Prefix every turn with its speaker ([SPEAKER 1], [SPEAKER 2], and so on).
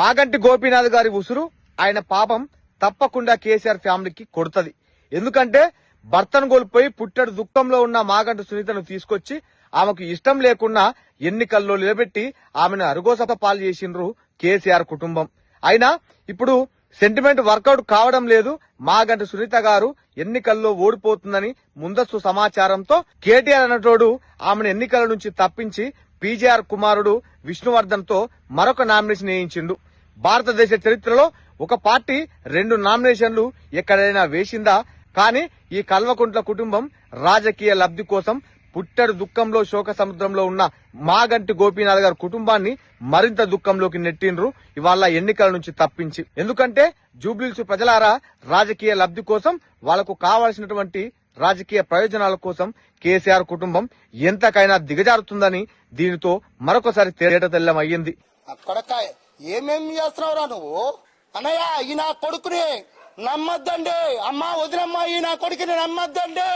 [SPEAKER 1] మాగంటి గోపీనాథ్ గారి ఉసురు ఆయన పాపం తప్పకుండా కేసీఆర్ ఫ్యామిలీకి కొడుతుంది. ఎందుకంటే భర్తను కోల్పోయి పుట్టడు దుఃఖంలో ఉన్న మాగంటి సునీతను తీసుకొచ్చి ఆమెకు ఇష్టం లేకున్నా ఎన్నికల్లో నిలబెట్టి ఆమెను అరుగోసత పాలు చేసిండ్రు కేసీఆర్ కుటుంబం. అయినా ఇప్పుడు సెంటిమెంట్ వర్కౌట్ కావడం లేదు. మాగంటి సునీత గారు ఎన్నికల్లో ఓడిపోతుందని ముందస్తు సమాచారంతో కేటీఆర్ అన్నటోడు ఆమెను ఎన్నికల నుంచి తప్పించి పీజేఆర్ కుమారుడు విష్ణువర్ధన్తో మరొక నామినేషన్ వేయించిండు. భారతదేశ చరిత్రలో ఒక పార్టీ రెండు నామినేషన్లు ఎక్కడైనా వేసిందా? కానీ ఈ కల్వకుంట్ల కుటుంబం రాజకీయ లబ్ధి కోసం పుట్టడు దుఃఖంలో శోక సముద్రంలో ఉన్న మాగంటి గోపీనాథ్ గారి కుటుంబాన్ని మరింత దుఃఖంలోకి నెట్టిండ్రు. ఇవాళ ఎన్నికల నుంచి తప్పించి. ఎందుకంటే జూబ్లీల్స్ ప్రజలారా రాజకీయ లబ్ధి కోసం వాళ్ళకు కావాల్సినటువంటి రాజకీయ ప్రయోజనాల కోసం కేసీఆర్ కుటుంబం ఎంతకైనా దిగజారుతుందని దీనితో మరొకసారి తేట తెల్లమయ్యింది ఏమేమి
[SPEAKER 2] కొడక చేస్తున్నావురా నువ్వు? అన్నయ్య ఈ నా కొడుకుని నమ్మద్దండి. అమ్మా వదిలమ్మా ఈ నా కొడుకుని నమ్మద్దండి.